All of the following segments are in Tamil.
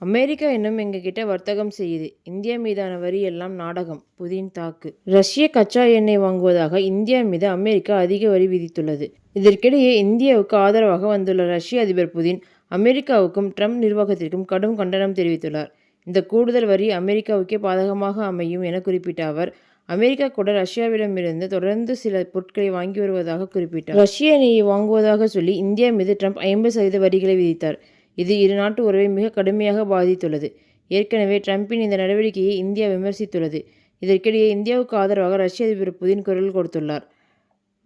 அமெரிக்கா இன்னும் எங்ககிட்ட வர்த்தகம் செய்யுது. இந்தியா மீதான வரி எல்லாம் நாடகம் புதின் தாக்கு ரஷ்ய கச்சா எண்ணெய் வாங்குவதாக இந்தியா மீது அமெரிக்கா அதிக வரி விதித்துள்ளது. இதற்கிடையே இந்தியாவுக்கு ஆதரவாக வந்துள்ள ரஷ்ய அதிபர் புதின் அமெரிக்காவுக்கும் ட்ரம்ப் நிர்வாகத்திற்கும் கடும் கண்டனம் தெரிவித்துள்ளார். இந்த கூடுதல் வரி அமெரிக்காவுக்கே பாதகமாக அமையும் என குறிப்பிட்ட அவர் அமெரிக்கா கூட ரஷ்யாவிடமிருந்து தொடர்ந்து சில பொருட்களை வாங்கி வருவதாக குறிப்பிட்டார். ரஷ்ய எண்ணெயை வாங்குவதாக சொல்லி இந்தியா மீது டிரம்ப் ஐம்பது சதவீத வரிகளை விதித்தார். இது இரு நாட்டு உறவை மிக கடுமையாக பாதித்துள்ளது. ஏற்கனவே ட்ரம்பின் இந்த நடவடிக்கையை இந்தியா விமர்சித்துள்ளது. இதற்கிடையே இந்தியாவுக்கு ஆதரவாக ரஷ்ய அதிபர் புதின் குரல் கொடுத்துள்ளார்.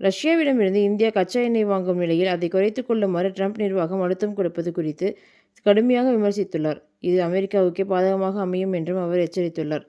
ரஷ்யாவிடமிருந்து இந்தியா கச்சா எண்ணெய் வாங்கும் நிலையில் அதை குறைத்துக் கொள்ளுமாறு ட்ரம்ப் நிர்வாகம் அழுத்தம் கொடுப்பது குறித்து கடுமையாக விமர்சித்துள்ளார். இது அமெரிக்காவுக்கே பாதகமாக அமையும் என்றும் அவர் எச்சரித்துள்ளார்.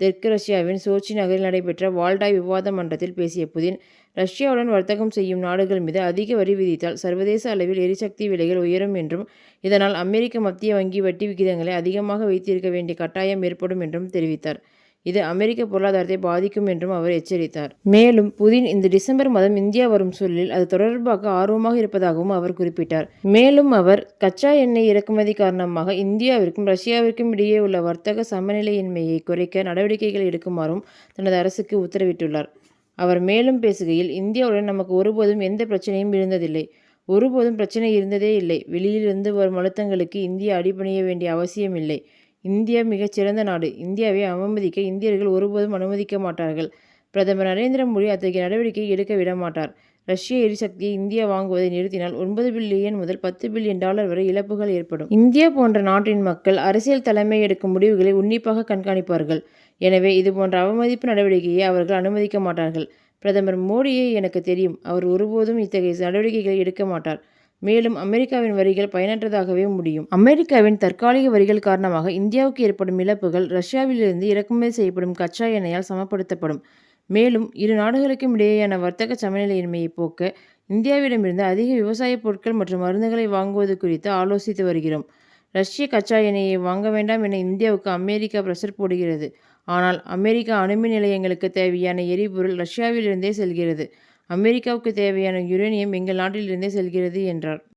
தெற்கு ரஷ்யாவின் சோச்சி நகரில் நடைபெற்ற வால்டாய் விவாத மன்றத்தில் பேசிய புதின் ரஷ்யாவுடன் வர்த்தகம் செய்யும் நாடுகள் மீது அதிக வரி விதித்தால் சர்வதேச அளவில் எரிசக்தி விலைகள் உயரும் என்றும் இதனால் அமெரிக்க மத்திய வங்கி வட்டி விகிதங்களை அதிகமாக வைத்திருக்க வேண்டிய கட்டாயம் ஏற்படும் என்றும் தெரிவித்தார். இது அமெரிக்க பொருளாதாரத்தை பாதிக்கும் என்றும் அவர் எச்சரித்தார். மேலும் புதின் இந்த டிசம்பர் மாதம் இந்தியா வரும் சூழலில் அது தொடர்பாக ஆர்வமாக இருப்பதாகவும் அவர் குறிப்பிட்டார். மேலும் அவர் கச்சா எண்ணெய் இறக்குமதி காரணமாக இந்தியாவிற்கும் ரஷ்யாவிற்கும் இடையே உள்ள வர்த்தக சமநிலையின்மையை குறைக்க நடவடிக்கைகள் எடுக்குமாறும் தனது அரசுக்கு உத்தரவிட்டுள்ளார். அவர் மேலும் பேசுகையில் இந்தியாவுடன் நமக்கு ஒருபோதும் எந்த பிரச்சனையும் இருந்ததில்லை. ஒருபோதும் பிரச்சனை இருந்ததே இல்லை. வெளியில் இருந்து வரும் அழுத்தங்களுக்கு இந்தியா அடிபணிய வேண்டிய அவசியம் இல்லை இந்தியா மிகச்சிறந்த நாடு. இந்தியாவை அவமதிக்க இந்தியர்கள் ஒருபோதும் அனுமதிக்க மாட்டார்கள். பிரதமர் நரேந்திர மோடி அத்தகைய நடவடிக்கை எடுக்க விடமாட்டார். ரஷ்ய எரிசக்தியை இந்தியா வாங்குவதை நிறுத்தினால் ஒன்பது பில்லியன் முதல் பத்து பில்லியன் டாலர் வரை இழப்புகள் ஏற்படும். இந்தியா போன்ற நாட்டின் மக்கள் அரசியல் தலைமை எடுக்கும் முடிவுகளை உன்னிப்பாக கண்காணிப்பார்கள். எனவே இதுபோன்ற அவமதிப்பு நடவடிக்கையை அவர்கள் அனுமதிக்க மாட்டார்கள். பிரதமர் மோடியை எனக்கு தெரியும். அவர் ஒருபோதும் இத்தகைய நடவடிக்கைகளை எடுக்க மாட்டார். மேலும் அமெரிக்காவின் வரிகள் பயனற்றதாகவே முடியும். அமெரிக்காவின் தற்காலிக வரிகள் காரணமாக இந்தியாவுக்கு ஏற்படும் இழப்புகள் ரஷ்யாவிலிருந்து இறக்குமதி செய்யப்படும் கச்சா எண்ணெயால் சமப்படுத்தப்படும். மேலும் இரு நாடுகளுக்கும் இடையேயான வர்த்தக சமநிலையின்மையை போக்க இந்தியாவிடமிருந்து அதிக விவசாயப் பொருட்கள் மற்றும் மருந்துகளை வாங்குவது குறித்து ஆலோசித்து வருகிறோம். ரஷ்ய கச்சா எண்ணெயை வாங்க வேண்டாம் என இந்தியாவுக்கு அமெரிக்கா பிரஷர் போடுகிறது. ஆனால் அமெரிக்க அணுமின் நிலையங்களுக்கு தேவையான எரிபொருள் ரஷ்யாவிலிருந்தே செல்கிறது. அமெரிக்காவுக்கு தேவையான யுரேனியம் எங்கள் நாட்டிலிருந்தே செல்கிறது என்றார்.